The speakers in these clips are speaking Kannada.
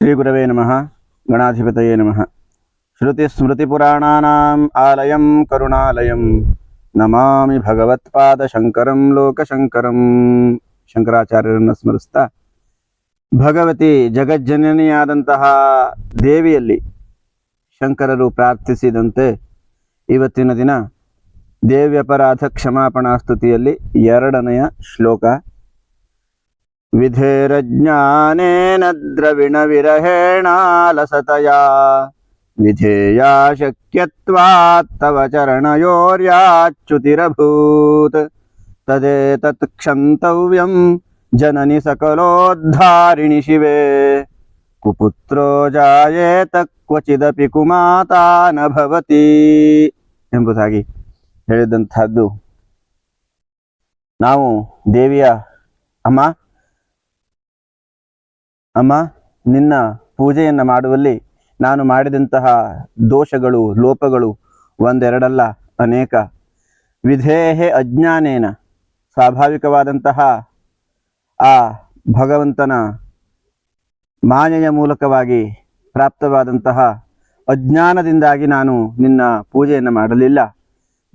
శ్రీగురవే నమ గణాధిపతయే నమ శృతిస్మృతిపురాణానాం ఆలయం కరుణాలయం నమామి భగవత్పాద శంకరం లోకశంకరం ಶಂಕರಾಚಾರ್ಯರನ್ನು ಸ್ಮರಿಸ್ತಾ ಭಗವತಿ ಜಗಜ್ಜನನಿಯಾದಂತಹ ದೇವಿಯಲ್ಲಿ ಶಂಕರರು ಪ್ರಾರ್ಥಿಸಿದಂತೆ ಇವತ್ತಿನ ದಿನ ದೇವ್ಯಪರಾಧ ಕ್ಷಮಾಪಣಾ ಸ್ತುತಿಯಲ್ಲಿ ಎರಡನೆಯ ಶ್ಲೋಕ विधेरज्ञानेन द्रविणविरहेणालसतया विधेया शक्यत्वात्तव चरणयोर्याच्युतिरभूत् तदेतत् क्षन्तव्यं जननि सकलोद्धारिणि शिवे कुपुत्रो जायेत क्वचिदपि कुमाता न भवति ಎಂಬುದಾಗಿ ಹೇಳಿದಂಥದ್ದು ನಾವು ದೇವಿಯ ಅಮ್ಮ ಅಮ್ಮ, ನಿನ್ನ ಪೂಜೆಯನ್ನು ಮಾಡುವಲ್ಲಿ ನಾನು ಮಾಡಿದಂತಹ ದೋಷಗಳು, ಲೋಪಗಳು ಒಂದೆರಡಲ್ಲ, ಅನೇಕ. ವಿಧೇಹೆ ಅಜ್ಞಾನೇನ, ಸ್ವಾಭಾವಿಕವಾದಂತಹ ಆ ಭಗವಂತನ ಮಾಯೆಯ ಮೂಲಕವಾಗಿ ಪ್ರಾಪ್ತವಾದಂತಹ ಅಜ್ಞಾನದಿಂದಾಗಿ ನಾನು ನಿನ್ನ ಪೂಜೆಯನ್ನು ಮಾಡಲಿಲ್ಲ.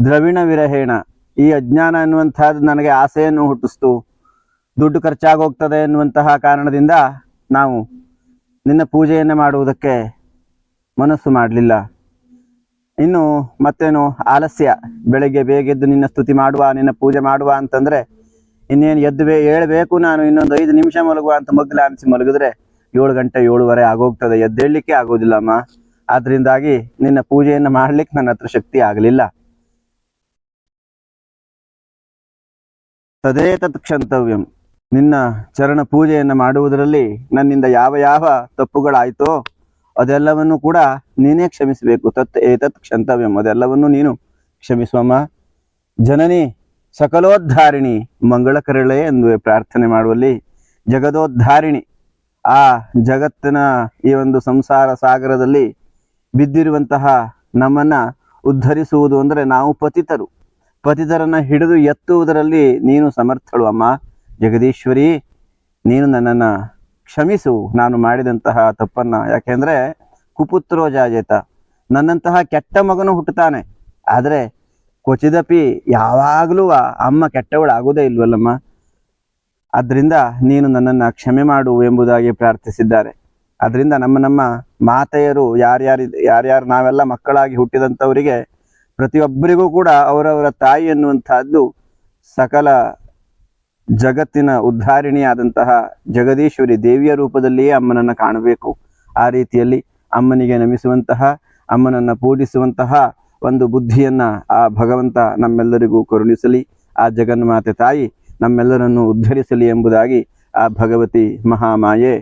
ದ್ರವಿಣ ವಿರಹೇಣ, ಈ ಅಜ್ಞಾನ ಎನ್ನುವಂತಹದ್ದು ನನಗೆ ಆಸೆಯನ್ನು ಹುಟ್ಟಿಸ್ತು. ದುಡ್ಡು ಖರ್ಚಾಗೋಗ್ತದೆ ಎನ್ನುವಂತಹ ಕಾರಣದಿಂದ ನಾವು ನಿನ್ನ ಪೂಜೆಯನ್ನು ಮಾಡುವುದಕ್ಕೆ ಮನಸ್ಸು ಮಾಡಲಿಲ್ಲ. ಇನ್ನು ಮತ್ತೇನು ಆಲಸ್ಯ? ಬೆಳಗ್ಗೆ ಬೇಗ ಎದ್ದು ನಿನ್ನ ಸ್ತುತಿ ಮಾಡುವ, ನಿನ್ನ ಪೂಜೆ ಮಾಡುವ ಅಂತಂದ್ರೆ ಇನ್ನೇನು ಎದ್ದು ಬೇ ಹೇಳಬೇಕು ನಾನು, ಇನ್ನೊಂದು ಐದು ನಿಮಿಷ ಮಲಗುವ ಅಂತ ಮಗ್ಲ ಅನಿಸಿ ಮಲಗಿದ್ರೆ ಏಳು ಗಂಟೆ ಏಳುವರೆ ಆಗೋಗ್ತದೆ. ಎದ್ದೇಳಲಿಕ್ಕೆ ಆಗೋದಿಲ್ಲ ಅಮ್ಮ. ಆದ್ರಿಂದಾಗಿ ನಿನ್ನ ಪೂಜೆಯನ್ನು ಮಾಡ್ಲಿಕ್ಕೆ ನನ್ನ ಹತ್ರ ಶಕ್ತಿ ಆಗಲಿಲ್ಲ. ತದೇ ತತ್ ಕ್ಷಂತವ್ಯಂ. ನಿನ್ನ ಚರಣ ಪೂಜೆಯನ್ನು ಮಾಡುವುದರಲ್ಲಿ ನನ್ನಿಂದ ಯಾವ ಯಾವ ತಪ್ಪುಗಳಾಯಿತೋ ಅದೆಲ್ಲವನ್ನು ಕೂಡ ನೀನೇ ಕ್ಷಮಿಸಬೇಕು. ತತ್ ಏತತ್ ಕ್ಷಂತವ್ಯಂ. ಅದೆಲ್ಲವನ್ನು ನೀನು ಕ್ಷಮಿಸುವಮ್ಮ. ಜನನಿ ಸಕಲೋದ್ಧಾರಿಣಿ ಮಂಗಳಕರಳೆ ಎಂದು ಪ್ರಾರ್ಥನೆ ಮಾಡುವಲ್ಲಿ ಜಗದೋದ್ಧಾರಿಣಿ. ಆ ಜಗತ್ತಿನ ಈ ಒಂದು ಸಂಸಾರ ಸಾಗರದಲ್ಲಿ ಬಿದ್ದಿರುವಂತಹ ನಮ್ಮನ್ನ ಉದ್ಧರಿಸುವುದು ಅಂದರೆ ನಾವು ಪತಿತರು. ಪತಿತರನ್ನ ಹಿಡಿದು ಎತ್ತುವುದರಲ್ಲಿ ನೀನು ಸಮರ್ಥಳು ಅಮ್ಮ. ಜಗದೀಶ್ವರಿ, ನೀನು ನನ್ನನ್ನು ಕ್ಷಮಿಸು. ನಾನು ಮಾಡಿದಂತಹ ತಪ್ಪನ್ನ. ಯಾಕೆಂದ್ರೆ ಕುಪುತ್ರೋ ಜಾಜೇತ. ನನ್ನಂತಹ ಕೆಟ್ಟ ಮಗನು ಹುಟ್ಟುತ್ತಾನೆ. ಆದರೆ ಕೊಚಿದಪಿ ಯಾವಾಗಲೂ ಅಮ್ಮ ಕೆಟ್ಟವಳಾಗೋದೇ ಇಲ್ವಲ್ಲಮ್ಮ? ಅದರಿಂದ ನೀನು ನನ್ನನ್ನು ಕ್ಷಮೆ ಮಾಡು ಎಂಬುದಾಗಿ ಪ್ರಾರ್ಥಿಸಿದ್ದಾರೆ. ಅದರಿಂದ ನಮ್ಮ ನಮ್ಮ ಮಾತೆಯರು ಯಾರ್ಯಾರು ಯಾರ್ಯಾರು ನಾವೆಲ್ಲ ಮಕ್ಕಳಾಗಿ ಹುಟ್ಟಿದಂಥವರಿಗೆ ಪ್ರತಿಯೊಬ್ಬರಿಗೂ ಕೂಡ ಅವರವರ ತಾಯಿ ಎನ್ನುವಂತಹದ್ದು ಸಕಲ ಜಗತ್ತಿನ ಉದ್ಧಾರಿಣಿಯಾದಂತಹ ಜಗದೀಶ್ವರಿ ದೇವಿಯ ರೂಪದಲ್ಲಿಯೇ ಅಮ್ಮನನ್ನು ಕಾಣಬೇಕು. ಆ ರೀತಿಯಲ್ಲಿ ಅಮ್ಮನಿಗೆ ನಮಿಸುವಂತಹ, ಅಮ್ಮನನ್ನು ಪೂಜಿಸುವಂತಹ ಒಂದು ಬುದ್ಧಿಯನ್ನು ಆ ಭಗವಂತ ನಮ್ಮೆಲ್ಲರಿಗೂ ಕರುಣಿಸಲಿ. ಆ ಜಗನ್ಮಾತೆ ತಾಯಿ ನಮ್ಮೆಲ್ಲರನ್ನು ಉದ್ಧರಿಸಲಿ ಎಂಬುದಾಗಿ ಆ ಭಗವತಿ ಮಹಾಮಾಯೆ.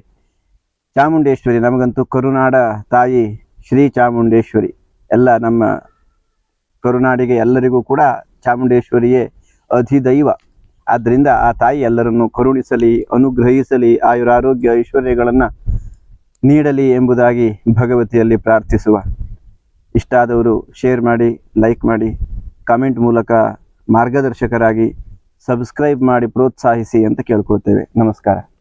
ಚಾಮುಂಡೇಶ್ವರಿ ನಮಗಂತೂ ಕರುನಾಡ ತಾಯಿ ಶ್ರೀ ಚಾಮುಂಡೇಶ್ವರಿ. ಎಲ್ಲ ನಮ್ಮ ಕರುನಾಡಿಗೆ ಎಲ್ಲರಿಗೂ ಕೂಡ ಚಾಮುಂಡೇಶ್ವರಿಯೇ ಅಧಿದೈವ. ಆದ್ದರಿಂದ ಆ ತಾಯಿ ಎಲ್ಲರನ್ನು ಕರುಣಿಸಲಿ, ಅನುಗ್ರಹಿಸಲಿ, ಆಯುರಾರೋಗ್ಯ ಐಶ್ವರ್ಯಗಳನ್ನು ನೀಡಲಿ ಎಂಬುದಾಗಿ ಭಗವತಿಯಲ್ಲಿ ಪ್ರಾರ್ಥಿಸುವ. ಇಷ್ಟಾದವರು ಶೇರ್ ಮಾಡಿ ಲೈಕ್ ಮಾಡಿ ಕಾಮೆಂಟ್ ಮೂಲಕ ಮಾರ್ಗದರ್ಶಕರಾಗಿ ಸಬ್ಸ್ಕ್ರೈಬ್ ಮಾಡಿ, ಪ್ರೋತ್ಸಾಹಿಸಿ ಅಂತ ಕೇಳ್ಕೊಳ್ತೇವೆ. ನಮಸ್ಕಾರ.